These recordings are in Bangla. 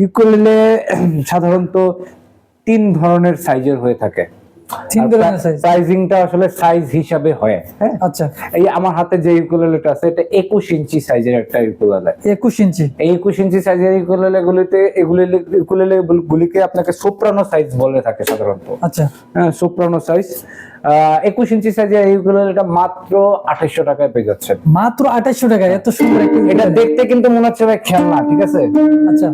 ইউকুলেলে সাধারণত তিন ধরনের সাইজের হয়ে থাকে। তিন ধরনের সাইজ। প্রাইজিংটা আসলে সাইজ হিসাবে হয় হ্যাঁ? আচ্ছা। এই আমার হাতে যে ইউকুলেলেটা আছে এটা একুশ ইঞ্চি সাইজের একটা ইউকুলেলে একুশ ইঞ্চি। এই একুশ ইঞ্চি সাইজের ইউকুলেলে গুলিতে এগুলি ইউকুলেলে গুলিকে আপনাকে সোপ্রানো সাইজ বলে থাকে সাধারণত। আচ্ছা। হ্যাঁ সোপ্রানো সাইজ একুশ ইঞ্চি সাইজের ইউকুলেলেটা মাত্র আঠাইশশো টাকায় পেয়ে যাচ্ছেন। মাত্র আঠাইশশো টাকা এত সুন্দর এটা দেখতে কিন্তু মনে হচ্ছে ভাই খেলনা ঠিক আছে? আচ্ছা।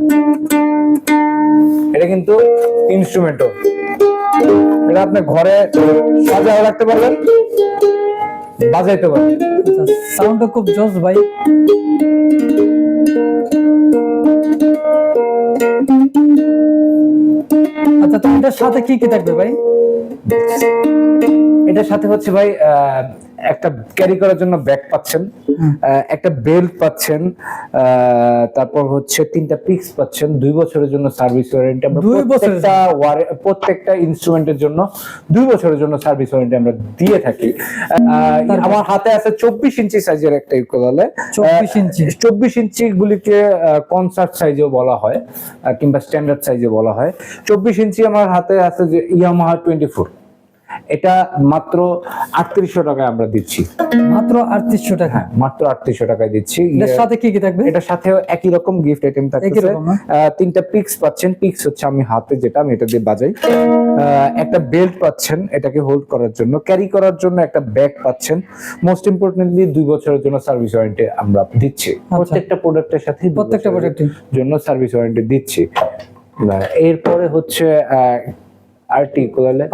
এটা কিন্তু ইনস্ট্রুমেন্টও এটা আপনি ঘরে সাজাও রাখতে পারবেন, বাজাইতে পারবেন। সাউন্ডটা খুব জোস ভাই। আচ্ছা তো সাথে কি কি থাকবে ভাই? এটার সাথে হচ্ছে ভাই একটা ক্যারি করার জন্য ব্যাগ পাচ্ছেন একটা বেল্ট পাচ্ছেন তারপর হচ্ছে তিনটা পিক্স পাচ্ছেন দুই বছরের জন্য সার্ভিস ওয়ারেন্টি আমরা প্রত্যেকটা প্রত্যেকটা ইনস্ট্রুমেন্টের জন্য দুই বছরের জন্য সার্ভিস ওয়ারেন্টি আমরা দিয়ে থাকি। আমার হাতে আছে চব্বিশ ইঞ্চি সাইজের একটা ইকুয়ালে 24 ইঞ্চি। চব্বিশ ইঞ্চি গুলিকে কনসার্ট সাইজেও বলা হয় কিংবা স্ট্যান্ডার্ড সাইজে বলা হয়। চব্বিশ ইঞ্চি আমার হাতে আছে যে ইয়ামাহা টোয়েন্টি ফোর এটা মাত্র আটত্রিশশো টাকায় আমরা দিচ্ছি। মাত্র আটত্রিশশো টাকা? হ্যাঁ মাত্র আটত্রিশশো টাকায় দিচ্ছি। এটার সাথে কি কি থাকবে? এটার সাথেও একই রকম গিফট আইটেম থাকছে হ্যাঁ? তিনটা পিক্স পাচ্ছেন। পিক্স হচ্ছে আমি হাতে যেটা আমি এটা দিয়ে বাজাই। একটা বেল্ট পাচ্ছেন এটাকে হোল্ড করার জন্য। ক্যারি করার জন্য একটা ব্যাগ পাচ্ছেন। মোস্ট ইম্পর্টেন্টলি দুই বছরের জন্য সার্ভিস ওয়ারেন্টি আমরা দিচ্ছি। প্রত্যেকটা প্রোডাক্টের সাথে আচ্ছা। প্রত্যেকটা product-ই। জন্য সার্ভিস ওয়ারেন্টি দিচ্ছি। এরপরে হচ্ছে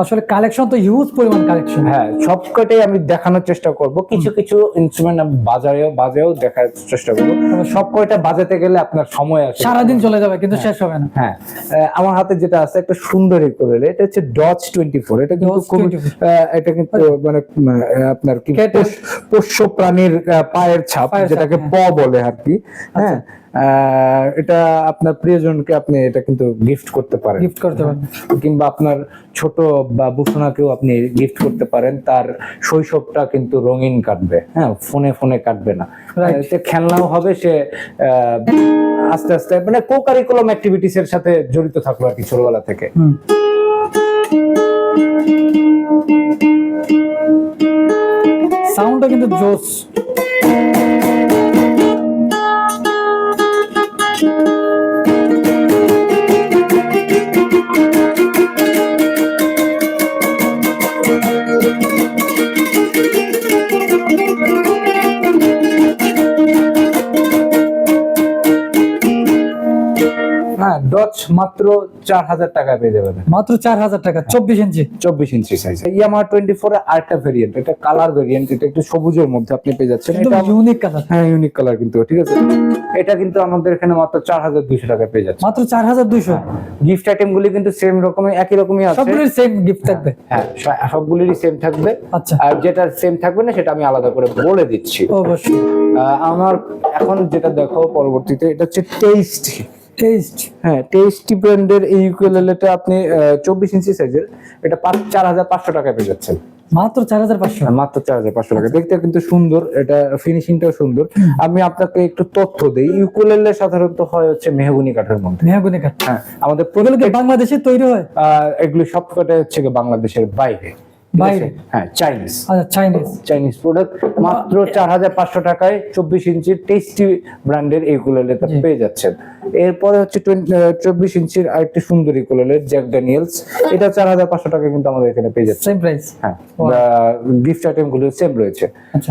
আসলে কালেকশন তো হিউজ পরিমাণ কালেকশন হ্যাঁ সবকটাই আমি দেখানোর চেষ্টা করব। কিছু কিছু ইনস্ট্রুমেন্ট আমি বাজারেও বাজেও দেখার চেষ্টা করব। সব কয়টা বাজাতে গেলে আপনার সময় আছে সারাদিন চলে যাবে কিন্তু শেষ হবে না। হ্যাঁ আহ, আমার হাতে যেটা আছে একটা সুন্দর করে এটা হচ্ছে টোয়েন্টি ফোর এটা কিন্তু 24 আহ, এটা কিন্তু মানে আপনার কি পোষ্য- প্রাণীর পায়ের ছাপ যেটাকে প হ্যাঁ। বলে আর কি। হ্যাঁ আহ, এটা আপনার প্রিয়জনকে আপনি এটা কিন্তু গিফট করতে পারেন। গিফট করতে পারেন। কিংবা আপনার ছোট বা বুসনাকেও আপনি গিফট করতে পারেন। তার শৈশবটা কিন্তু রঙিন কাটবে। হ্যাঁ ফোনে ফোনে কাটবে না. সে খেলনাও হবে সে আস্তে আস্তে মানে কো কারিকুলাম অ্যাক্টিভিটিস এর সাথে জড়িত থাকল আর কি ছোটবেলা থেকে। সাউন্ডটা কিন্তু জোস। মাত্র চার হাজার টাকা পেয়ে যাবেন। মাত্র চার হাজার টাকা চব্বিশ ইঞ্চি? চব্বিশ inch size Yamaha twenty four আরেকটা ভেরিয়েন্ট এটা কালার ভেরিয়েন্ট এটা একটু সবুজের মধ্যে আপনি পেয়ে যাচ্ছেন। এটা ইউনিক কালার হ্যাঁ ইউনিক কালার কিন্তু ঠিক আছে? এটা কিন্তু আমাদের এখানে মাত্র চার হাজার দুইশো টাকা পেয়ে যাচ্ছে। মাত্র চার হাজার দুইশো? গিফট আইটেম গুলি কিন্তু সেম রকমই একই রকমই আছে। সবগুলোর সেম গিফট থাকবে? হ্যাঁ সা- সবগুলিরই সেম থাকবে। আচ্ছা। আর যেটা সেম থাকবে না সেটা আমি আলাদা করে বলে দিচ্ছি। অবশ্যই। আমার এখন যেটা দেখো পরবর্তীতে এটা হচ্ছে টেস্ট টেস্ট হ্যাঁ টেস্টি ব্র্যান্ডের এই ইউকুলেলেটা আপনি চব্বিশ ইঞ্চি সাইজের এটা পাঁচ চার হাজার পাঁচশো টাকায় পেয়ে যাচ্ছেন। মাত্র চার হাজার পাঁচশো? মাত্র চার হাজার পাঁচশো টাকা দেখতে কিন্তু সুন্দর এটা ফিনিশিংটাও সুন্দর। আমি আপনাকে একটু তথ্য দিই ইউকুলেলে সাধারণত হয় হচ্ছে মেহগুনি কাঠের মধ্যে। মেহাগুনি কাঠ। হ্যাঁ আমাদের বাংলাদেশে তৈরি হয়? আহ, এগুলো সবকটা হচ্ছে গিয়ে বাংলাদেশের বাইরে? বাইরে? হ্যাঁ চাইনিজ আচ্ছা চাইনিজ চাইনিজ প্রোডাক্ট মাত্র চার হাজার পাঁচশো টাকায় চব্বিশ ইঞ্চির টেস্টি ব্র্যান্ডের এই কুলেলেটা পেয়ে যাচ্ছেন। এরপরে হচ্ছে চব্বিশ ইঞ্চির আরেকটি সুন্দর এই জ্যাক ড্যানিয়েলস এটা চার হাজার পাঁচশো টাকা কিন্তু আমাদের এখানে পেয়ে যাচ্ছে। সেম প্রাইস হ্যাঁ গিফট আইটেমগুলো সেম রয়েছে। আচ্ছা।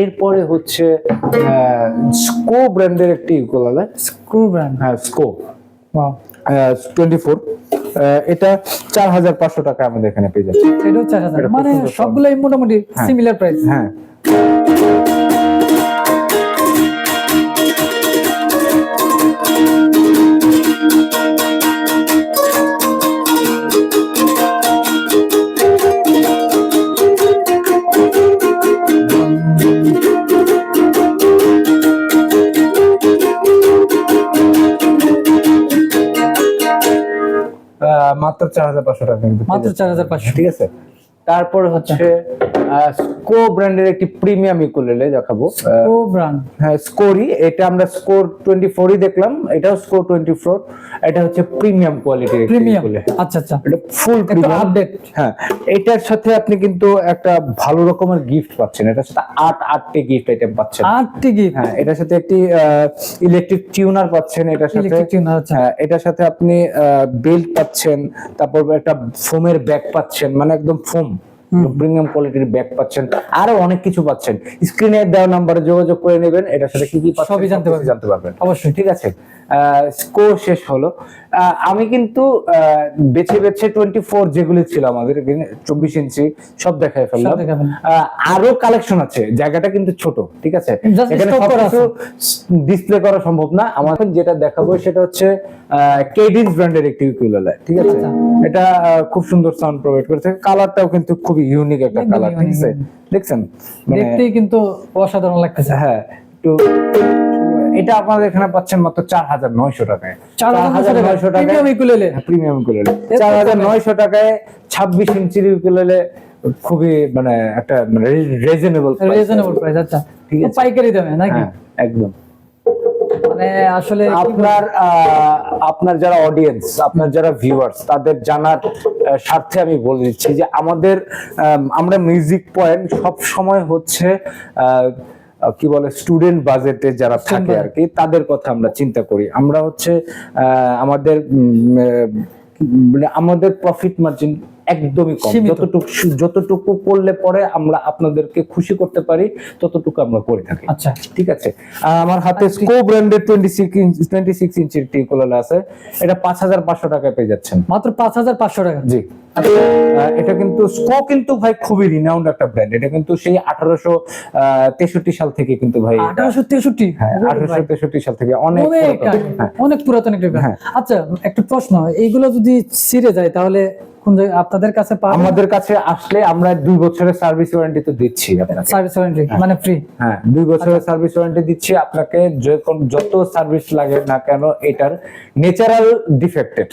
এরপরে হচ্ছে স্কো ব্র্যান্ডের একটি ইকুলালে স্ক্রু ব্র্যান্ড হ্যাঁ স্কো টোয়েন্টি ফোর এটা চার হাজার পাঁচশো টাকা আমাদের এখানে পেয়ে যাচ্ছে। এটাও চার হাজার এটা মানে সবগুলোই মোটামুটি সিমিলার প্রাইস হ্যাঁ। মাত্র চার হাজার পাঁচশো টাকা কিন্তু পেয়ে মাত্র যাচ্ছে। চার হাজার পাঁচশো ঠিক আছে তারপর হচ্ছে স্কো ব্র্যান্ডের একটি প্রিমিয়াম ইকুলেলে দেখাবো। ও ব্র্যান্ড। হ্যাঁ স্কোরই। এটা আমরা স্কোর টোয়েন্টি ফোরই দেখলাম। এটাও স্কোর টোয়েন্টি ফোর এটা হচ্ছে প্রিমিয়াম কোয়ালিটির প্রিমিয়াম। আচ্ছা আচ্ছা। এটা ফুল প্রিমিয়াম আপডেট হ্যাঁ এটার সাথে আপনি কিন্তু একটা ভালো রকমের গিফট পাচ্ছেন। এটার সাথে আট আটটি গিফট আইটেম পাচ্ছেন। আটটি গিফট হ্যাঁ এটার সাথে একটি ইলেকট্রিক টিউনার পাচ্ছেন। এটার সাথে ইলেকট্রিক টিউনার আচ্ছা। হ্যাঁ, এটার সাথে আপনি বেল্ট পাচ্ছেন। তারপর একটা ফোমের ব্যাগ পাচ্ছেন। মানে একদম ফোম প্রিমিয়াম কোয়ালিটির ব্যাগ পাচ্ছেন আরও অনেক কিছু পাচ্ছেন। স্ক্রিনে দেওয়া নাম্বারে যোগাযোগ করে নেবেন এটার সাথে কি কি পাচ্ছেন সবই জানতে পারবেন। জানতে পারবেন। অবশ্যই। ঠিক আছে? স্কোর শেষ হলো। আমি কিন্তু বেছে বেছে টোয়েন্টি ফোর যেগুলি ছিল আমাদের চব্বিশ ইঞ্চি সব দেখাই ফেললাম। আরও কালেকশন আছে জায়গাটা কিন্তু ছোট ঠিক আছে? এখানে সবকিছু ডিসপ্লে করা সম্ভব না। আমার যেটা দেখাবো সেটা হচ্ছে কেডিন্স ব্র্যান্ডের একটি ইকুইলেলে ঠিক আছে? আচ্ছা। এটা খুব সুন্দর সাউন্ড প্রোভাইড করেছে। কালারটাও কিন্তু খুবই ইউনিক একটা কালার ঠিক আছে। দেখছেন? মানে দেখতেই কিন্তু অসাধারণ লাগতেছে। হ্যাঁ একটু এটা আপনাদের এখানে পাচ্ছেন মাত্র চার হাজার নয়শো টাকায়? চার হাজার নয়শো টাকা প্রিমিয়াম ইকুলেলে প্রিমিয়াম ইকুলেলে চার হাজার নয়শো টাকায় ছাব্বিশ ইঞ্চির ইকুলেলে খুবই মানে একটা রিজনেবল রিজনেবল প্রাইস আচ্ছা। ঠিক আছে। পাইকারি দামে নাকি? হ্যাঁ একদম। মানে আসলে আপনার আপনার যারা অডিয়েন্স আপনার যারা ভিউয়ার্স তাদের জানার স্বার্থে আমি বলে দিচ্ছি যে আমাদের আম, আমরা মিউজিক পয়েন্ট সব সময় হচ্ছে আহ, কি বলে স্টুডেন্ট বাজেটে যারা থাকে আর কি তাদের কথা আমরা চিন্তা করি। আমরা হচ্ছে আহ, আমাদের উম, মানে আমাদের প্রফিট মার্জিন একদমই কম। যতটুকু যতটুকু করলে পরে আমরা আপনাদেরকে খুশি করতে পারি ততটুকু আমরা করে থাকি। আচ্ছা। ঠিক আছে? আমার হাতে স্কো ব্র্যান্ডের twenty six inch twenty six ইঞ্চির টিকোলা আছে। এটা পাঁচ হাজার পাঁচশো টাকায় পেয়ে যাচ্ছেন। মাত্র পাঁচ হাজার পাঁচশো টাকা। জি। এটা কিন্তু স্কো কিন্তু ভাই খুবই রিনাউন্ড একটা ব্র্যান্ড এটা কিন্তু সেই আঠারোশো তেষট্টি সাল থেকে কিন্তু ভাই এটা- আঠারোশো তেষট্টি? হ্যাঁ আঠারোশো তেষট্টি সাল থেকে অনেক অনেক পুরাতন। হ্যাঁ। একটা। হ্যাঁ। আচ্ছা একটা প্রশ্ন এইগুলো যদি ছিঁড়ে যায় তাহলে কোন জায়গায় আপনাদের কাছে পাবেন? আমাদের কাছে আসলে আমরা দুই বছরের সার্ভিস ওয়ারেন্টি তো দিচ্ছি আপনাকে। সার্ভিস ওয়ারেন্টি মানে ফ্রি হ্যাঁ দুই বছরের সার্ভিস ওয়ারেন্টি দিচ্ছি। আপনাকে যখন যত সার্ভিস লাগে না কেন এটার নেচারাল ডিফেক্টেড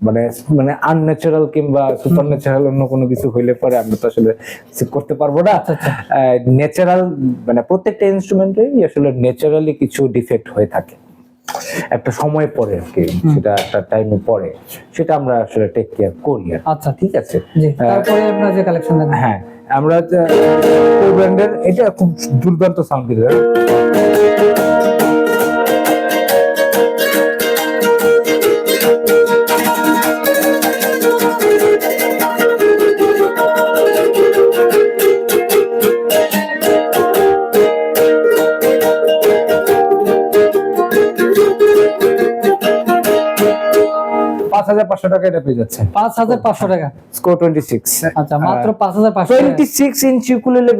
মানে মানে আনন্যাচারাল কিংবা সুপার ন্যাচারাল অন্য কোনো কিছু হইলে পরে আমরা তো আসলে করতে পারব না। আচ্ছা, আচ্ছা। ন্যাচারাল মানে প্রত্যেকটা ইনস্ট্রুমেন্টেই আসলে ন্যাচারালি কিছু ডিফেক্ট হয়ে থাকে। একটা সময় পরে আর কি সেটা একটা টাইমে পরে সেটা আমরা আসলে টেক কেয়ার করি আর আচ্ছা ঠিক আছে? তারপরে আমরা যে কালেকশন হ্যাঁ আমরা ব্র্যান্ডের এটা খুব দুর্দান্ত সাউন্ড দিতে পাঁচ হাজার পাঁচশো টাকা এটা পেয়ে যাচ্ছে পাঁচ হাজার পাঁচশো টাকা। স্কোর টোয়েন্টি সিক্স আচ্ছা মাত্র পাঁচ হাজার পাঁচশো টাকা। টোয়েন্টি সিক্স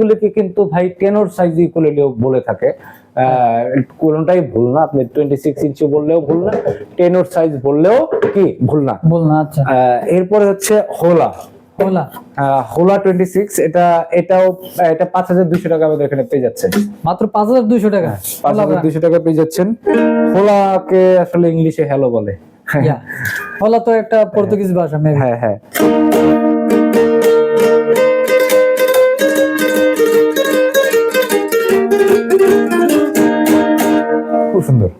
গুলোকে কিন্তু ভাই টেনোর সাইজ বলে থাকে। কোনোটাই ভুল না আপনি টোয়েন্টি সিক্স ইঞ্চি বললেও ভুল না টেনোর সাইজ বললেও কি ভুল না। বল না আচ্ছা। এরপরে হচ্ছে হোলা। হোলা। টোয়েন্টি সিক্স এটা এটাও এটা পাঁচ হাজার দুশো টাকা আমাদের এখানে পেয়ে যাচ্ছে মাত্র পাঁচ হাজার দুইশো টাকা। পাঁচ ওলা হাজার brand। দুশো টাকা পেয়ে যাচ্ছেন। হোলাকে আসলে ইংলিশে হ্যালো বলে। Yeah. তো একটা পর্তুগিজ ভাষা maybe। হ্যাঁ হ্যাঁ। খুব সুন্দর।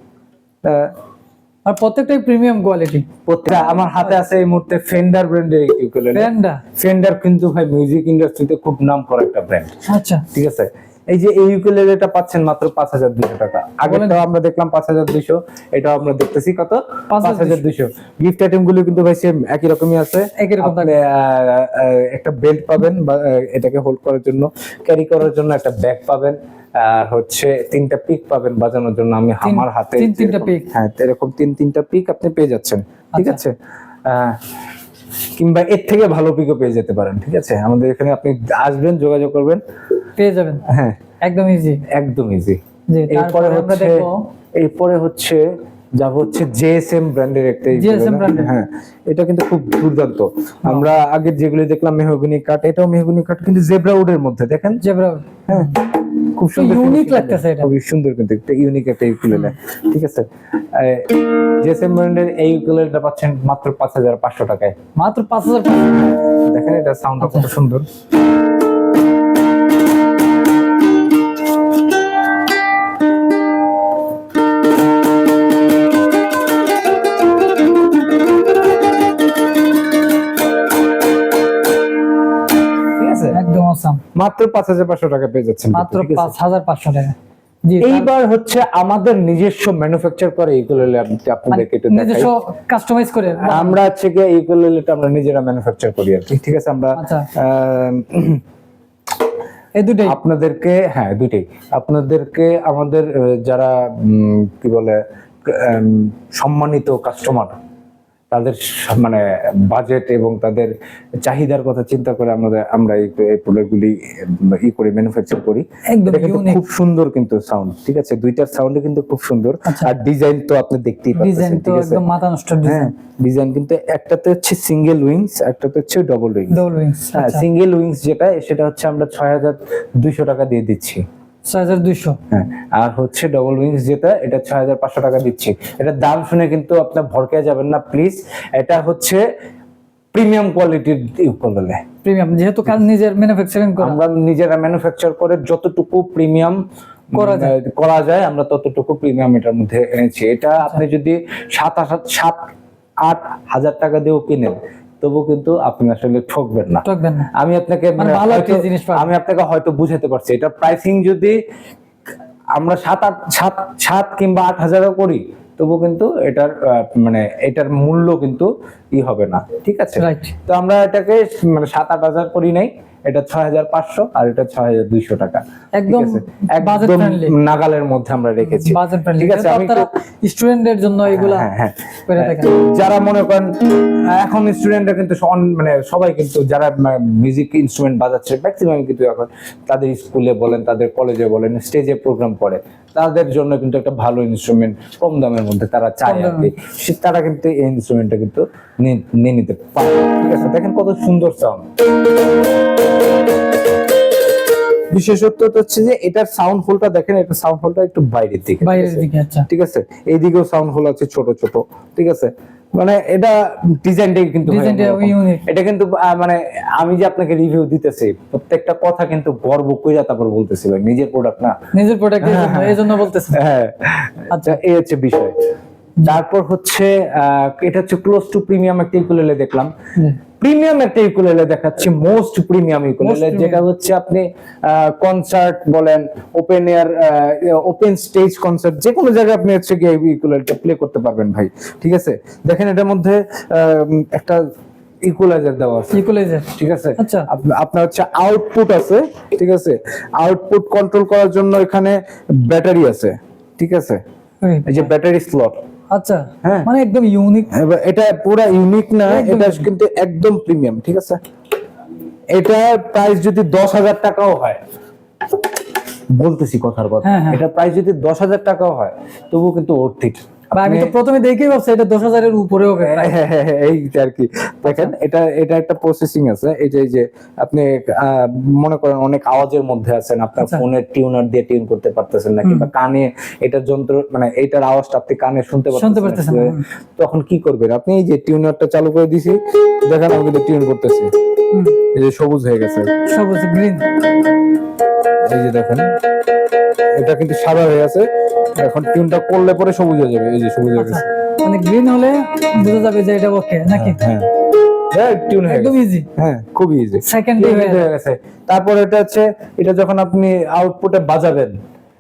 আর প্রত্যেকটাই প্রিমিয়াম কোয়ালিটি প্রত্যেকটা আমার হাতে আছে এই মুহূর্তে ফেন্ডার ব্র্যান্ডের ইউকুলেলে ব্র্যান্ডা ফেন্ডার কিন্তু ভাই মিউজিক ইন্ডাস্ট্রিতে খুব নাম করা একটা ব্র্যান্ড আচ্ছা। ঠিক আছে? এই যে এই ইউকুলেলেটা পাচ্ছেন মাত্র পাঁচ হাজার দুশো টাকা। আগেরটাও আমরা দেখলাম পাঁচ হাজার দুইশো এটাও আমরা দেখতেছি কত? পাঁচ হাজার দুইশো। গিফট আইটেমগুলো কিন্তু ভাই সেম একই রকমই আছে। একই রকম একটা বেল্ট পাবেন বা এটাকে হোল্ড করার জন্য ক্যারি করার জন্য একটা ব্যাগ পাবেন। আর হচ্ছে তিনটা পিক পাবেন বাজানোর জন্য। আমি আমার হাতে তিন তিনটা pick। হ্যাঁ এরকম তিন তিনটা পিক আপনি পেয়ে যাচ্ছেন। ঠিক আচ্ছা। আছে? আহ, কিংবা এর থেকে ভালো পিকও পেয়ে যেতে পারেন ঠিক আছে? আমাদের এখানে আপনি আসবেন যোগাযোগ করবেন। পেয়ে যাবেন। হ্যাঁ। একদম ইজি একদম ইজি জি এরপরে হচ্ছে এরপরে হচ্ছে যাব হচ্ছে জেএসএম ব্র্যান্ডের একটা। হ্যাঁ এটা কিন্তু খুব দুর্দান্ত। আমরা আগের যেগুলো দেখলাম মেহগনি কাঠ এটাও মেহগনি কাঠ কিন্তু জেব্রা উডের মধ্যে দেখেন? জেব্রা হ্যাঁ। খুব সুন্দর ইউনিক লাগতেছে এটা। খুবই সুন্দর কিন্তু একটা ইউনিক একটা ইউকুলেলে ঠিক আছে? জেসএম ব্র্যান্ডের এই ইউকুলেলেটা পাচ্ছেন মাত্র পাঁচ হাজার পাঁচশো টাকায়। মাত্র পাঁচ হাজার টাকা দেখেন এটা সাউন্ডটা আচ্ছা। কত সুন্দর। মাত্র পাঁচ হাজার পাঁচশো টাকা পেয়ে যাচ্ছেন মাত্র পাঁচ হাজার পাঁচশো টাকা। এইবার হচ্ছে আমাদের নিজস্ব ম্যানুফ্যাকচার করে ইকুলেলে আপনাদেরকে একটু মানে দেখাই। নিজস্ব কাস্টমাইজ করে আমরা হচ্ছে গিয়ে ইকুলেলেটা আমরা নিজেরা ম্যানুফ্যাকচার করি আর কি ঠিক আছে? আমরা আচ্ছা। এই দুটাই। আপনাদেরকে হ্যাঁ দুইটাই। আপনাদেরকে আমাদের যারা কি বলে সম্মানিত কাস্টমার তাদের মানে বাজেট এবং তাদের চাহিদার কথা চিন্তা করে আমাদের আমরা এই প্রোডাক্টগুলি ই করি ম্যানুফ্যাকচার করি। খুব সুন্দর কিন্তু সাউন্ড ঠিক আছে? দুইটার সাউন্ডে কিন্তু খুব সুন্দর। আচ্ছা। আর ডিজাইন তো আপনি দেখতেই ডিজাইন তো একদম মাথা নষ্ট হ্যাঁ ডিজাইন ডিজাইন কিন্তু একটাতে হচ্ছে সিঙ্গেল উইংস একটাতে হচ্ছে ডবল উইংস ডবল উইংস হ্যাঁ আচ্ছা। সিঙ্গেল উইংস যেটা সেটা হচ্ছে আমরা ছয় হাজার দুইশো টাকা দিয়ে দিচ্ছি। ছয় হাজার দুইশো। হ্যাঁ আর হচ্ছে ডবল উইংস যেটা এটা ছয় হাজার পাঁচশো টাকা দিচ্ছি। এটা দাম শুনে কিন্তু আপনার ভরকে যাবেন না প্লিজ এটা হচ্ছে প্রিমিয়াম কোয়ালিটির ইউকোলেলে প্রিমিয়াম যেহেতু কাজ নিজের ম্যানুফ্যাকচারিং করা। আমরা নিজেরা ম্যানুফ্যাকচার করে যতটুকু প্রিমিয়াম করা যায়। করা যায় আমরা ততটুকু প্রিমিয়াম এটার মধ্যে এনেছি। এটা আপনি যদি সাত আট সাত আট হাজার টাকা দিয়েও কিনেন তবু কিন্তু আপনি আসলে ঠকবেন না। ঠকবেন না। আমি আপনাকে মানে মানে ভালো একটা জিনিস আমি আপনাকে হয়তো বুঝাতে পারছি। এটা প্রাইসিং যদি আমরা সাত আট সাত সাত কিংবা আট হাজারও করি তবু কিন্তু এটার মানে এটার মূল্য কিন্তু ই হবে না। ঠিক আছে? তো আমরা এটাকে মানে সাত আট হাজার করি নাই। এটা ছয় হাজার পাঁচশো আর এটা ছয় হাজার দুইশো টাকা। একদম একদম নাগালের মধ্যে আমরা রেখেছি। ঠিক আছে আমি স্টুডেন্টদের জন্য এগুলা হ্যাঁ হ্যাঁ। থাকেন। যারা মনে করেন এখন স্টুডেন্টরা কিন্তু মানে সবাই কিন্তু যারা মিউজিক ইনস্ট্রুমেন্ট বাজাচ্ছে ম্যাক্সিমাম কিন্তু এখন তাদের স্কুলে বলেন তাদের কলেজে বলেন স্টেজে প্রোগ্রাম করে তাদের জন্য কিন্তু একটা ভালো ইনস্ট্রুমেন্ট কম দামের মধ্যে তারা চায় আর কি। তারা কিন্তু এই ইনস্ট্রুমেন্টটা কিন্তু নিয়ে নিয়ে নিতে পারে। ঠিক আছে দেখেন কত সুন্দর সাউন্ড বিশেষত্ব হচ্ছে যে এটার সাউন্ড হোলটা দেখেন এটা সাউন্ড হোলটা একটু বাইরের দিকে বাইরের দিকে আচ্ছা। ঠিক আছে? এইদিকেও সাউন্ড হোল আছে ছোট ছোট ঠিক আছে? মানে এটা ডিজাইনটাই কিন্তু এটা কিন্তু মানে আমি যে আপনাকে রিভিউ দিতেছি প্রত্যেকটা কথা কিন্তু গর্ব কইরা তারপর বলতেছি ভাই নিজের প্রোডাক্ট না। নিজের প্রোডাক্টের জন্য এই জন্য বলতেছি। হ্যাঁ আচ্ছা। এই হচ্ছে বিষয়। তারপর হচ্ছে আহ, এটা হচ্ছে ক্লোজ টু প্রিমিয়াম একটা ইকুলেলে দেখলাম। প্রিমিয়াম একটা ইকুলেলে দেখাচ্ছি মোস্ট প্রিমিয়াম ইকুলেলে যেটা হচ্ছে আপনি কনসার্ট বলেন open air open stage concert যে কোনো জায়গায় আপনি হচ্ছে গিয়ে ইকুলেলটা প্লে করতে পারবেন ভাই ঠিক আছে? দেখেন এটার মধ্যে একটা ইকুলাইজার দেওয়া আছে। ইকুয়ালাইজার ঠিক আছে? আচ্ছা। আপনার হচ্ছে আউটপুট আছে ঠিক আছে? আউটপুট কন্ট্রোল করার জন্য এখানে ব্যাটারি আছে ঠিক আছে? এই যে ব্যাটারি স্লট আচ্ছা হ্যাঁ। মানে একদম ইউনিক এটা পুরো ইউনিক না এটা কিন্তু একদম প্রিমিয়াম ঠিক আছে এটা প্রাইস যদি দশ হাজার টাকাও হয় বলতেছি কথার কথা হ্যাঁ, হ্যাঁ। এটা প্রাইস যদি দশ হাজার টাকাও হয় তবুও কিন্তু অর্থিক আমি তো প্রথমে দেখেই ভাবছি এটা দশ হাজারের উপরে হবে এই আর কি। দেখেন এটা এটা একটা প্রসেসিং আছে। এই যে যে আপনি মনে করেন অনেক আওয়াজের মধ্যে আছেন আপনার আচ্ছা। ফোনের টিউনার দিয়ে টিউন করতে পারতেছেন না কিংবা কানে এটার যন্ত্র মানে এইটার আওয়াজটা আপনি কানে শুনতে শুনতে পারতেছেন তখন কি করবেন? আপনি এই যে টিউনারটা চালু করে দিছি দেখেন আমি কিন্তু টিউন করতেছি। এই যে সবুজ হয়ে গেছে। সবুজ গ্রিন এই যে দেখেন এটা কিন্তু সাদা হয়ে আছে। এখন টিউনটা করলে পরে সবুজ হয়ে যাবে এই যে সবুজ হয়ে গেছে। মানে গ্রিন হলে বোঝা যাবে যে এটা ওকে নাকি? হ্যাঁ হ্যাঁ। হয়ে হয়ে তারপর এটা হচ্ছে এটা যখন আপনি আউটপুটে বাজাবেন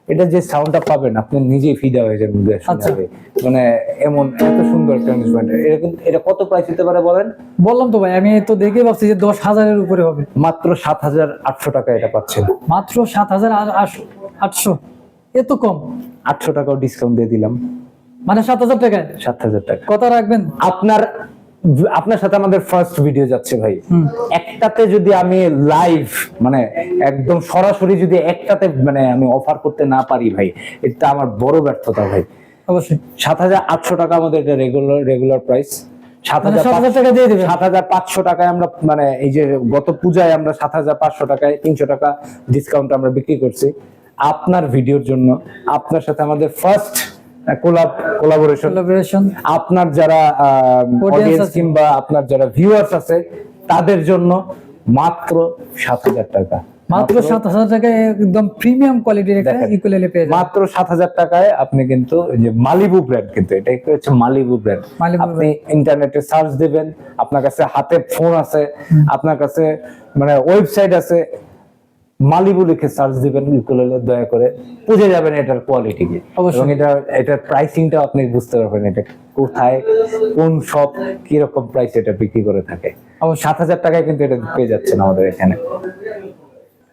এটা যে সাউন্ডটা পাবেন আপনি নিজেই ফিদা হয়ে যাবেন শুনে আচ্ছা। মানে এমন এত সুন্দর একটা ইনস্ট্রুমেন্ট এটা কিন্তু এটা কত প্রাইস হতে পারে বলেন? বললাম তো ভাই আমি তো দেখেই ভাবছি যে দশ হাজারের উপরে হবে। মাত্র সাত হাজার আটশো টাকা এটা পাচ্ছেন। মাত্র সাত হাজার আটশো। এত কম। আটশো টাকাও ডিসকাউন্ট দিয়ে দিলাম। মানে সাত হাজার টাকায়? সাত হাজার টাকা। কথা রাখবেন। আপনার আপনার সাথে আমাদের ফার্স্ট ভিডিও যাচ্ছে ভাই। একটাতে যদি আমি লাইভ মানে একদম সরাসরি যদি একটাতে মানে আমি অফার করতে না পারি ভাই এটা আমার বড় ব্যর্থতা ভাই। অবশ্যই। সাত হাজার আটশো টাকা আমাদের এটা রেগুলার রেগুলার প্রাইস সাত হাজার টাকা দিয়ে দেবে। সাত হাজার পাঁচশো টাকায় আমরা মানে এই যে গত পূজায় আমরা সাত হাজার পাঁচশো টাকায় তিনশো টাকা ডিসকাউন্ট আমরা বিক্রি করছি। আপনার ভিডিওর জন্য আপনার সাথে আমাদের ফার্স্ট কোলাব কোলাবোরেশন আপনার যারা অডিয়েন্স কিংবা আপনার যারা ভিউয়ার্স আছে তাদের জন্য মাত্র সাত হাজার টাকা। মাত্র সাত হাজার টাকায় একদম প্রিমিয়াম কোয়ালিটির একটা পেয়ে মাত্র সাত হাজার টাকায় আপনি কিন্তু যে মালিবু ব্র্যান্ড কিন্তু এটা একটু হচ্ছে মালিবু ব্র্যান্ড আপনি ইন্টারনেটে সার্চ দিবেন আপনার কাছে হাতে ফোন আছে আপনার কাছে মানে ওয়েবসাইট আছে মালিবু লিখে সার্চ দিবেন ইকুয়ালে দয়া করে। বুঝে যাবেন এটার কোয়ালিটি কি। অবশ্যই। এবং এটা এটার প্রাইসিংটা আপনি বুঝতে পারবেন এটা কোথায় কোন শপ কি রকম প্রাইস এটা বিক্রি করে থাকে। সাত হাজার টাকায় কিন্তু এটা পেয়ে যাচ্ছেন আমাদের এখানে।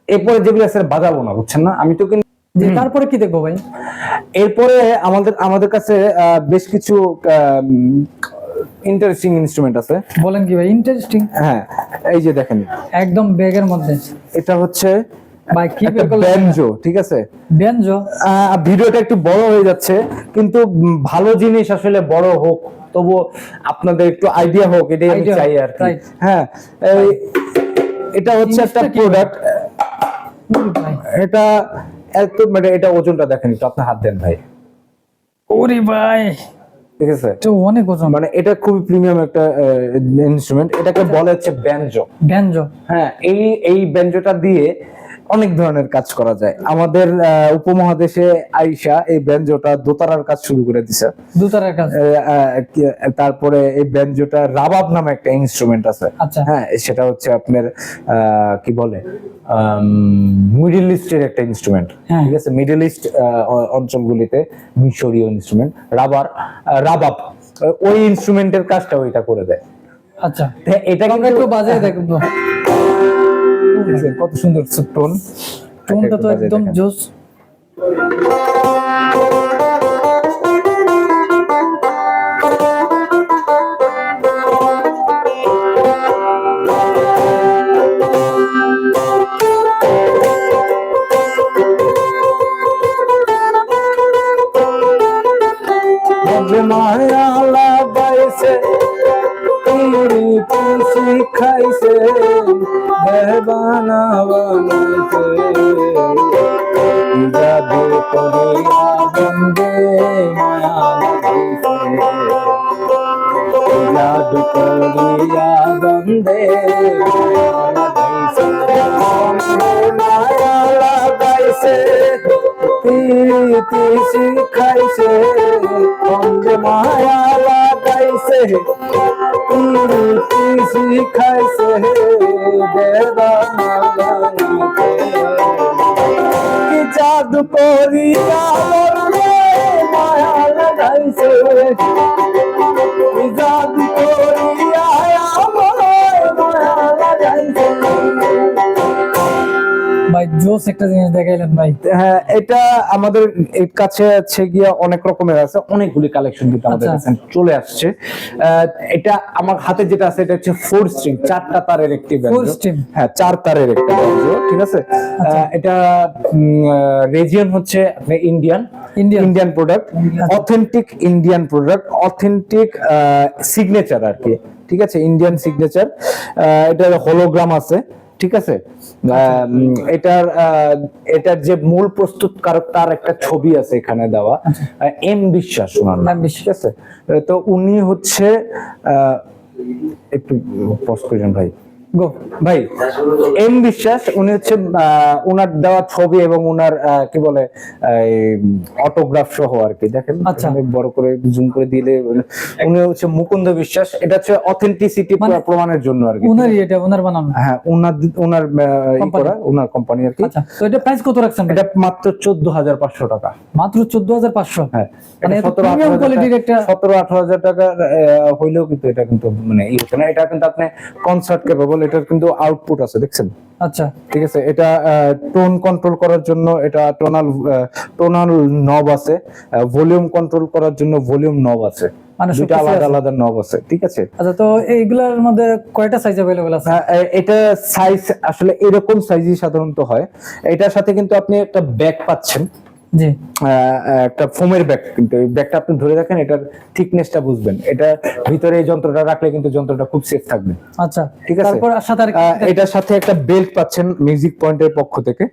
এরপরে যেগুলো আছে বাজাবো না বুঝছেন না? আমি তো কিন্তু তারপরে কি দেখব ভাই? এরপরে আমাদের আমাদের কাছে বেশ কিছু ইন্টারেস্টিং ইনস্ট্রুমেন্ট আছে। বলেন কি ভাই ইন্টারেস্টিং হ্যাঁ এই যে দেখেন। একদম ব্যাগের মধ্যে। এটা হচ্ছে ভাই কি একটা বের করলেন ব্যানজো ঠিক আছে? ব্যঞ্জ ভিডিওটা একটু বড় হয়ে যাচ্ছে কিন্তু ভালো জিনিস আসলে বড় হোক তবু আপনাদের একটু আইডিয়া হোক এটাই আমি চাই আর কি। হ্যাঁ এটা হচ্ছে একটা প্রোডাক্ট এটা এত মানে এটা ওজনটা দেখেন একটু আপনি হাত দেন ভাই। ওরে ভাই! ঠিক আছে তো অনেক ওজন। মানে এটা খুবই প্রিমিয়াম একটা ইনস্ট্রুমেন্ট এটাকে বলে হচ্ছে ব্যানজো ব্যঞ্জ হ্যাঁ এই এই ব্যঞ্জটা দিয়ে অনেক ধরনের কাজ করা যায়। আমাদের উপমহাদেশে আইসা এই ব্যঞ্জটা দোতারার কাজ শুরু করে দিছে। দুতারের কাজ? তারপরে এই ব্যঞ্জটা রাবাব নামে একটা ইনস্ট্রুমেন্ট আছে। আচ্ছা। হ্যাঁ সেটা হচ্ছে আপনার কি বলে মিডল ইস্টের একটা ইনস্ট্রুমেন্ট হ্যাঁ। ঠিক আছে? মিডল ইস্ট অঞ্চলগুলিতে মিশরীয় ইনস্ট্রুমেন্ট রাবার রাবাব। ওই ইনস্ট্রুমেন্টের কাজটা ওইটা করে দেয়। আচ্ছা। হ্যাঁ, এটা কিন্তু বাজায় দেখব কত সুন্দর টোন। টোনটা তো একদম জোস শিখাইছে দেবানা বানাইছে কি জাদু করিয়া বন্দে মায়া লাগাইছে জোস একটা জিনিস দেখাইলেন ভাই। হ্যাঁ এটা আমাদের কাছে আছে গিয়ে অনেক রকমের আছে অনেকগুলি কালেকশন কিন্তু আমাদের আচ্ছা। কাছে চলে আসছে। এটা আমার হাতে যেটা আছে এটা হচ্ছে ফোর স্ট্রিং চারটা তারের একটি ব্যান্ড? হ্যাঁ চার তারের একটা ঠিক আছে? আচ্ছা। এটা রেজিয়ন হচ্ছে Indian. Indian product authentic Indian product authentic signature আর কি ঠিক আছে? ইন্ডিয়ান সিগনেচার এটার হোলোগ্রাম আছে। ঠিক আছে? আহ, এটার আহ, এটার যে মূল প্রস্তুতকারক তার একটা ছবি আছে এখানে দেওয়া। এম বিশ্বাস ওনার নাম। বিশ্বাস। ঠিক আছে তো উনি হচ্ছে আহ, একটু পজ ভাই। গো ভাই এম বিশ্বাস উনি হচ্ছে ওনার দেওয়া ছবি এবং ওনার কি বলে অটোগ্রাফ সহ আর কি দেখেন আচ্ছা। বড় করে জুম করে দিলে উনি হচ্ছে মুকুন্দ বিশ্বাস এটা হচ্ছে অথেন্টিসিটি মানে- প্রমাণের জন্য আর কি। ওনারই এটা ওনার বানানো। হ্যাঁ ওনার ওনার ই করা ওনার কোম্পানি আর কি। আচ্ছা তো এটা প্রাইস কত রাখছেন এটা মাত্র চোদ্দ হাজার পাঁচশো টাকা। মাত্র চোদ্দ হাজার পাঁচশো? হ্যাঁ মানে premium quality-র একটা- সতেরো আঠারো হাজার টাকা হইলেও কিন্তু এটা কিন্তু মানে ই হচ্ছে না। এটা কিন্তু আপনি কনসার্ট কেপেবল এটার কিন্তু আউটপুট আছে দেখছেন? আচ্ছা। ঠিক আছে এটা টোন কন্ট্রোল করার জন্য এটা টোনাল টোনাল নব আছে ভলিউম কন্ট্রোল করার জন্য ভলিউম নব আছে। মানে আলাদা আলাদা নব আছে ঠিক আছে? আচ্ছা তো এইগুলার মধ্যে কয়টা সাইজ আছে? হ্যাঁ, এটা সাইজ আসলে এরকম সাইজই সাধারণত হয়। এটার সাথে কিন্তু আপনি একটা ব্যাগ পাচ্ছেন। জি। একটা ফোমের ব্যাগ কিন্তু এই ব্যাগটা আপনি ধরে রাখেন এটার থিকনেসটা বুঝবেন। এটা ভিতরে এই যন্ত্রটা রাখলে কিন্তু যন্ত্রটা খুব সেফ থাকবে। আচ্ছা ঠিক আছে। তারপর সাথে এটার সাথে একটা বেল্ট পাচ্ছেন মিউজিক পয়েন্টের পক্ষ থেকে।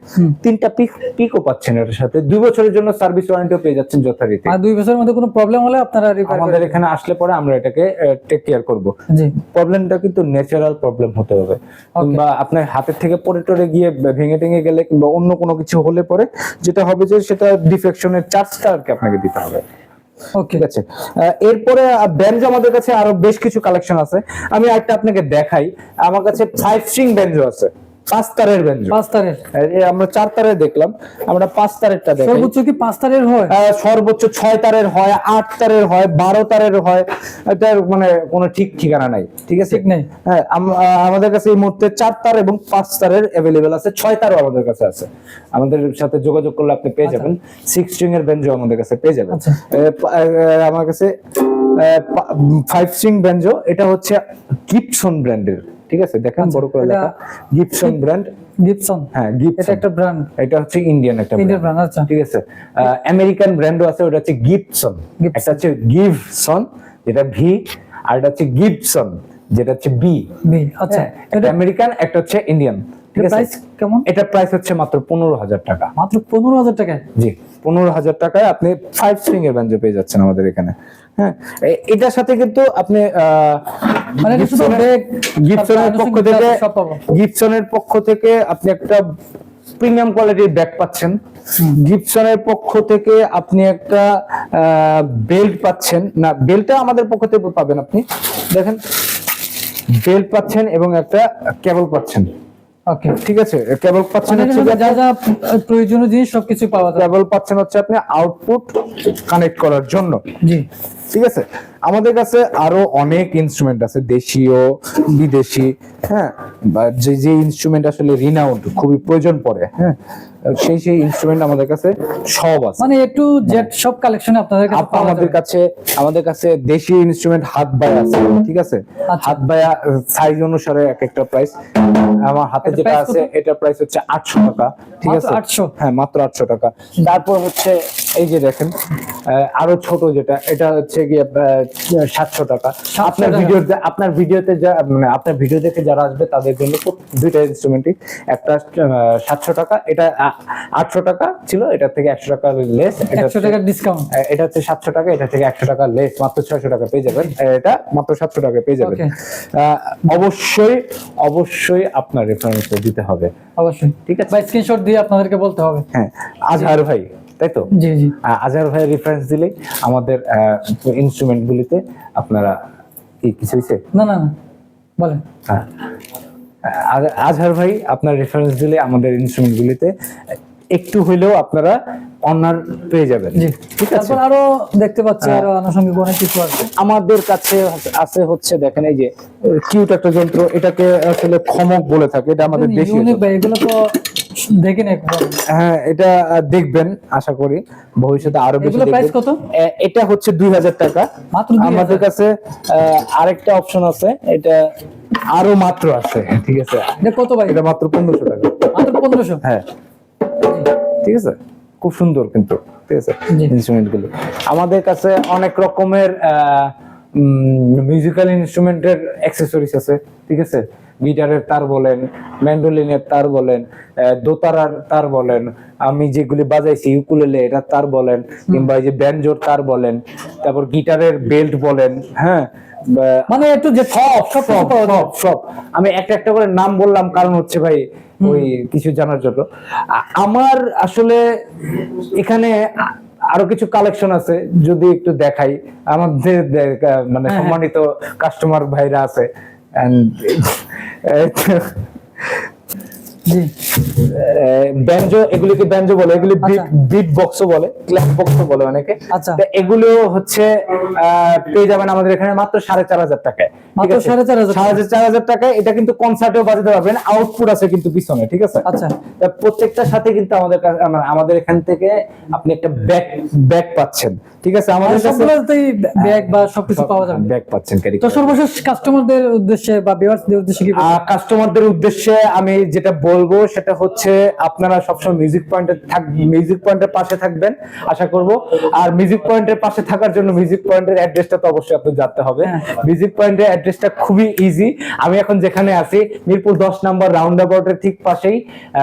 তিনটা পিক পিকও পাচ্ছেন এটার সাথে। দুই বছরের জন্য সার্ভিস ওয়ারেন্টিও পেয়ে যাচ্ছেন যথারীতি। আর দুই বছরের মধ্যে কোনো প্রবলেম হলে আপনারা রিপেয়ার আমাদের এখানে আসলে পরে আমরা এটাকে টেক কেয়ার করব। জি। প্রবলেমটা কিন্তু ন্যাচারাল প্রবলেম হতে হবে। কিংবা আপনার হাতের থেকে পড়ে টরে গিয়ে ভেঙে টেঙে গেলে কিংবা অন্য কোনো কিছু হলে পরে যেটা হবে যে সেটা ডিফেকশনের চার্জটা আর কি আপনাকে দিতে হবে। ওকে ঠিক আছে? এরপরে ব্যান্ডো আমাদের কাছে আরও বেশ কিছু কালেকশন আছে। আমি একটা আপনাকে দেখাই। আমার কাছে ফাইভ স্ট্রিং ব্যান্ডো আছে। পাঁচ তারের ব্যান্ডো পাঁচ তারের। আমরা চার তারের দেখলাম। আমরা পাঁচ তারেরটা দেখাই। সর্বোচ্চ কি পাঁচ তারের হয়? আহ, সর্বোচ্চ ছয় তারের হয় আট তারের হয় বারো তারের হয়। এটার মানে কোনো ঠিক ঠিকানা নাই ঠিক আছে? ঠিক নেই। হ্যাঁ আমাদের কাছে এই মুহূর্তে চার তার এবং পাঁচ তারের অ্যাভেলেবেল আছে। ছয় তারও আমাদের কাছে আছে। আমাদের সাথে যোগাযোগ করলে আপনি পেয়ে যাবেন। সিক্স স্ট্রিং এর বেঞ্জো আমাদের কাছে পেয়ে যাবেন। আচ্ছা। আমার কাছে ফাইভ স্ট্রিং বেঞ্জো। এটা হচ্ছে গিপসন ব্র্যান্ডের ঠিক আছে? দেখেন বড় করে লেখা। গিপসন ব্র্যান্ড গিপসন হ্যাঁ গিপসন এটা একটা ব্র্যান্ড এটা হচ্ছে ইন্ডিয়ান একটা ইন্ডিয়ান ব্র্যান্ড আচ্ছা। ঠিক আছে? আমেরিকান ব্র্যান্ডও আছে ওটা হচ্ছে গিপসন। একটা হচ্ছে গিভসন যেটা ভি আর এটা হচ্ছে গিপসন যেটা হচ্ছে বি বি আচ্ছা। এটা আমেরিকান একটা হচ্ছে ইন্ডিয়ান ঠিক আছে? প্রাইস কেমন? এটা প্রাইস হচ্ছে মাত্র পনেরো হাজার টাকা। মাত্র পনেরো হাজার টাকায়? জি। পনেরো হাজার টাকায় আপনি ফাইভ স্ট্রিং এর ব্যাঞ্জো পেয়ে যাচ্ছেন আমাদের এখানে। হ্যাঁ এটার সাথে কিন্তু আপনি মানে গিপসনের পক্ষ থেকে গিপসনের পক্ষ থেকে আপনি একটা প্রিমিয়াম কোয়ালিটির ব্যাগ পাচ্ছেন। গিপসনের পক্ষ থেকে আপনি একটা বেল্ট পাচ্ছেন। না বেল্টটা আমাদের পক্ষ থেকে পাবেন আপনি। দেখেন বেল্ট পাচ্ছেন এবং একটা কেবল পাচ্ছেন। ওকে ঠিক আছে। কেবল পাচ্ছেন হচ্ছে যা যা প্রয়োজনীয় জিনিস সবকিছু পাওয়া যায় কেবল পাচ্ছেন হচ্ছে আপনি আউটপুট কানেক্ট করার জন্য। জি। ঠিক আছে? আমাদের কাছে আরও অনেক ইনস্ট্রুমেন্ট আছে দেশীয় বিদেশি হ্যাঁ? বা যে যে ইনস্ট্রুমেন্ট আসলে রিনাউন্ড খুবই প্রয়োজন পড়ে হ্যাঁ? সেই সেই ইনস্ট্রুমেন্ট আমাদের কাছে সব আছে। মানে একটু জেড সব কালেকশন আপনাদের কাছে আমাদের কাছে আমাদের কাছে দেশীয় ইনস্ট্রুমেন্ট হাত বায়া আছে ঠিক আছে? আচ্ছা। হাত বায়া সাইজ অনুসারে এক একটা প্রাইস আমার হাতে যেটা আছে কত? এটা প্রাইস হচ্ছে আটশো টাকা ঠিক আছে? 800? হ্যাঁ মাত্র আটশো টাকা। তারপর হচ্ছে এই যে দেখেন আরও ছোট যেটা এটা হচ্ছে গিয়ে সাতশো টাকা। আপনার টাকা। ভিডিওতে আপনার ভিডিওতে যা মানে আপনার ভিডিও দেখে যারা আসবে তাদের জন্য দুইটা ইনস্ট্রুমেন্টই একটা সাতশো টাকা এটা আটশো টাকা ছিল এটা থেকে একশো টাকা লেস এটা একশো টাকার ডিসকাউন্ট এটা হচ্ছে সাতশো টাকা এটা থেকে একশো টাকা লেস মাত্র ছয়শো টাকা পেয়ে যাবেন। এটা মাত্র সাতশো টাকা পেয়ে যাবেন। অবশ্যই অবশ্যই আপনার রেফারেন্স দিতে হবে। অবশ্যই। ঠিক আছে। ভাই স্ক্রিনশট দিয়ে আপনাদেরকে বলতে হবে। হ্যাঁ আজহার ভাই তাই তো? জি জি। আজহার ভাইয়ের রেফারেন্স দিলে আমাদের ইনস্ট্রুমেন্ট গুলিতে আপনারা কি কিছু হয়েছে না না না বলেন। হ্যাঁ আজ- আজহার ভাই আপনার রেফারেন্স দিলে আমাদের ইনস্ট্রুমেন্ট গুলিতে একটু হইলেও আপনারা অনার পেয়ে যাবেন। ঠিক আছে? তারপর আরও দেখতে পাচ্ছি আরও আনুষঙ্গিক অনেক কিছু আছে। আমাদের কাছে আছে হচ্ছে দেখেন এই যে কিউট একটা যন্ত্র এটাকে আসলে ক্ষমক বলে থাকে এটা আমাদের। ভাই এগুলো তো দেখি না একবার। হ্যাঁ এটা দেখবেন আশা করি ভবিষ্যতে আরও বেশি প্রাইস কত? এটা হচ্ছে দুই হাজার টাকা। মাত্র আমাদের কাছে আরেকটা অপশন আছে এটা আরও মাত্র আছে ঠিক আছে? এটা কত ভাই? এটা মাত্র পনেরোশো টাকা। মাত্র পনেরোশো? হ্যাঁ। ঠিক আছে? খুব সুন্দর কিন্তু ঠিক আছে। ইনস্ট্রুমেন্টগুলো আমাদের কাছে অনেক রকমের মিউজিক্যাল ইনস্ট্রুমেন্টের অ্যাক্সেসরিজ আছে ঠিক আছে? গিটারের তার বলেন ম্যান্ডোলিনের তার বলেন দোতারার তার বলেন আমি যেগুলি বাজাইছি ইউকুলেলে এটা তার বলেন কিংবা এই যে ব্যানজোর তার বলেন তারপর গিটারের বেল্ট বলেন হ্যাঁ? মানে একটু যে সব সব সব সব আমি একটা একটা করে নাম বললাম কারণ হচ্ছে ভাই ওই কিছু জানার জন্য। আমার আসলে এখানে আরও কিছু কালেকশন আছে যদি একটু দেখাই। আমাদের মানে হ্যাঁ, হ্যাঁ। সম্মানিত কাস্টমার ভাইরা আছে। জি ব্যাঞ্জো এগুলিকে ব্যাঞ্জো বলে এগুলি আচ্ছা। বিট বক্সও বলে ক্ল্যাপ বক্সও বলে অনেকে আচ্ছা। এগুলো হচ্ছে পেয়ে যাবেন আমাদের এখানে মাত্র সাড়ে চার হাজার টাকায় ঠিক মাত্র আছে? 4,500 সাড়ে চার হাজার টাকায় এটা কিন্তু কনসার্টেও বাজাতে পারবেন আউটপুট আছে কিন্তু পিছনে ঠিক আছে আচ্ছা প্রত্যেকটার সাথে কিন্তু আমাদের আমাদের এখান থেকে আপনি একটা ব্যাগ ব্যাগ পাচ্ছেন ঠিক আছে আমাদের কাছে ব্যাগ বা সবকিছু পাওয়া যাবে ব্যাগ পাচ্ছেন ক্যারি তো সর্বশেষ কাস্টমারদের উদ্দেশ্যে বা ভিউয়ার্সদের উদ্দেশ্যে কি? কাস্টমারদের উদ্দেশ্যে আমি যেটা বলব সেটা হচ্ছে আপনারা সবসময় মিউজিক পয়েন্টে থাক মিউজিক পয়েন্টের পাশে থাকবেন আশা করব। আর মিউজিক পয়েন্টের পাশে থাকার জন্য মিউজিক পয়েন্টের অ্যাড্রেসটা তো অবশ্যই আপনি জানতে হবে। মিউজিক পয়েন্টের অ্যাড্রেসটা খুবই ইজি আমি এখন যেখানে আছি মিরপুর দশ নম্বর রাউন্ড অ্যাবাউটের ঠিক পাশেই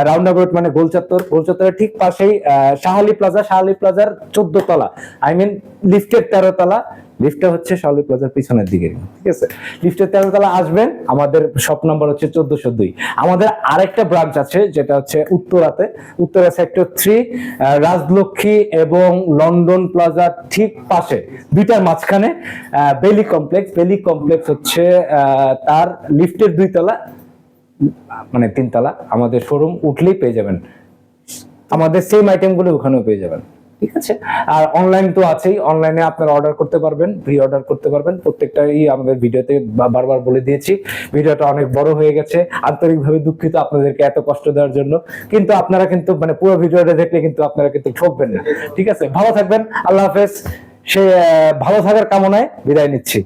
রাউন্ড অ্যাবাউট মানে গোলচত্বর। গোলচত্বরের ঠিক পাশেই আহ, শাহালি প্লাজা শাহালি প্লাজার চোদ্দ তলা আই মিন লিফটের তেরো তলা লিফটটা হচ্ছে শাহালি প্লাজার পিছনের দিকে। ঠিক আছে? লিফটের তেরো তলা আসবেন, আমাদের শপ নাম্বার হচ্ছে চোদ্দশো দুই। আমাদের আরেকটা ব্রাঞ্চ আছে, যেটা হচ্ছে উত্তরাতে। উত্তরা সেক্টর থ্রি রাজলক্ষ্মী এবং লন্ডন প্লাজার ঠিক পাশে। দুইটার মাঝখানে বেলি কমপ্লেক্স বেলি কমপ্লেক্স হচ্ছে তার লিফটের দুই তলা মানে তিনতলা। আমাদের শোরুম উঠলেই পেয়ে যাবেন। আমাদের সেম আইটেমগুলো ওখানেও পেয়ে যাবেন। ঠিক আছে? আর অনলাইন তো আছেই। অনলাইনে আপনারা অর্ডার করতে পারবেন প্রি অর্ডার করতে পারবেন। প্রত্যেকটাই আমাদের ভিডিওতে বারবার বলে দিয়েছি। ভিডিওটা অনেক বড় হয়ে গেছে। আন্তরিকভাবে দুঃখিত আপনাদেরকে এত কষ্ট দেওয়ার জন্য। কিন্তু আপনারা কিন্তু মানে পুরো ভিডিওটা দেখলে কিন্তু আপনারা কিন্তু ঠকবেন না। ঠিক আছে? ভালো থাকবেন। আল্লাহ হাফেজ। সে ভালো থাকার কামনায় বিদায় নিচ্ছি।